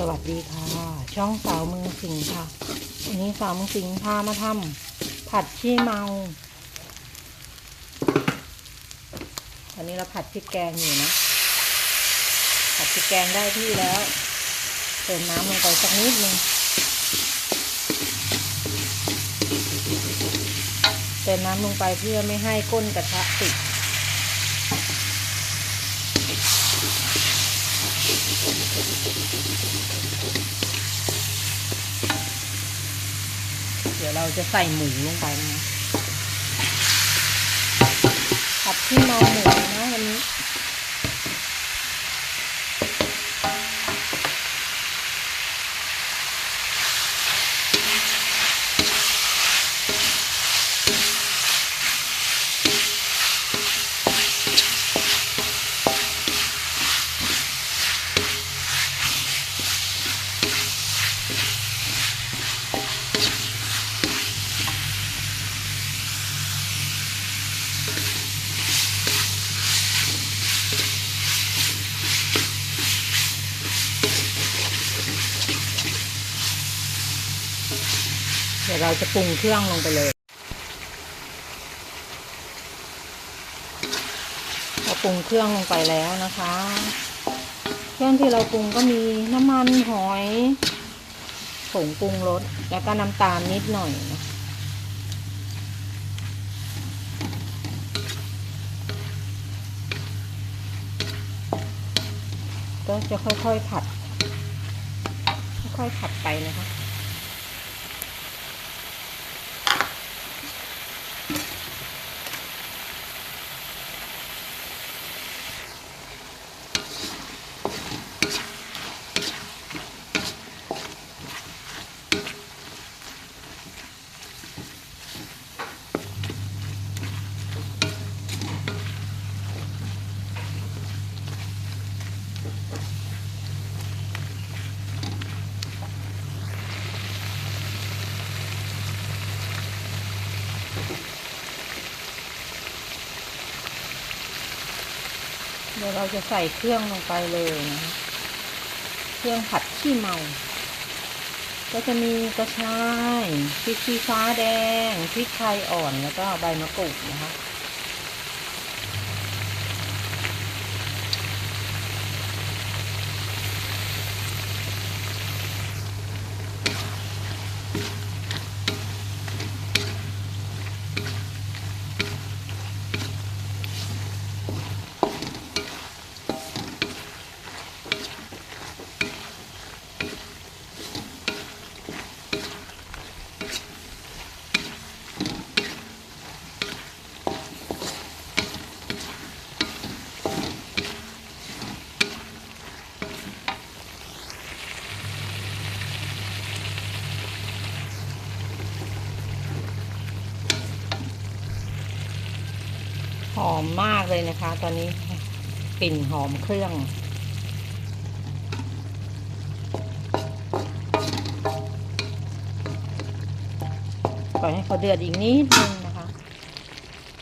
สวัสดีค่ะ ช่องสาวเมืองสิงห์ค่ะ วันนี้สาวเมืองสิงห์พามาทำผัดขี้เมาวันนี้เราผัดพริกแกงอยู่นะ ผัดพริกแกงได้ที่แล้วเติมน้ำลงไปสักนิดนึงเติมน้ำลงไปเพื่อไม่ให้ก้นกระทะติด เดี๋ยวเราจะใส่หมูลงไปนะผัดที่เมอหมูนะวันนี้ เดี๋ยวเราจะปรุงเครื่องลงไปเลยเราปรุงเครื่องลงไปแล้วนะคะ เครื่องที่เราปรุงก็มีน้ำมันหอยผงปรุงรสแล้วก็น้ำตาลนิดหน่อยนะก็จะค่อยๆผัด ค่อยๆผัดไปนะคะ เดี๋ยวเราจะใส่เครื่องลงไปเลยนะคะเครื่องผัดขี้เมา ก็จะมีกระชายพริกชี้ฟ้าแดงพริกไทยอ่อนแล้วก็ใบมะกรูดนะคะ หอมมากเลยนะคะ ตอนนี้กลิ่นหอมเครื่อง ปล่อยให้เขาเดือดอีกนิดนึงนะคะ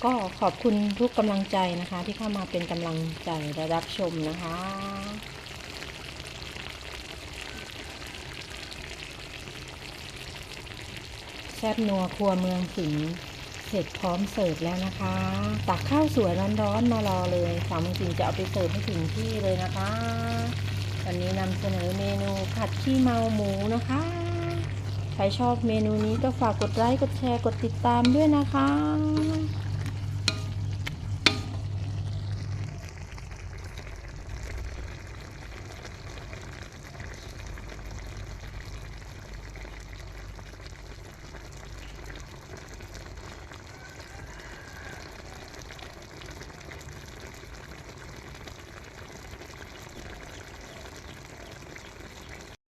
ก็ขอบคุณทุกกำลังใจนะคะ ที่เข้ามาเป็นกำลังใจและรับชมนะคะแซ่บนัวครัวเมืองสิงห์ เสร็จพร้อมเสิร์ฟแล้วนะคะ ตักข้าวสวยร้อนๆมารอเลยสาวเมืองสิงจะเอาไปเสิร์ฟให้ถึงที่เลยนะคะ วันนี้นำเสนอเมนูผัดขี้เมาหมูนะคะ ใครชอบเมนูนี้ก็ฝากกดไลค์กดแชร์กดติดตามด้วยนะคะ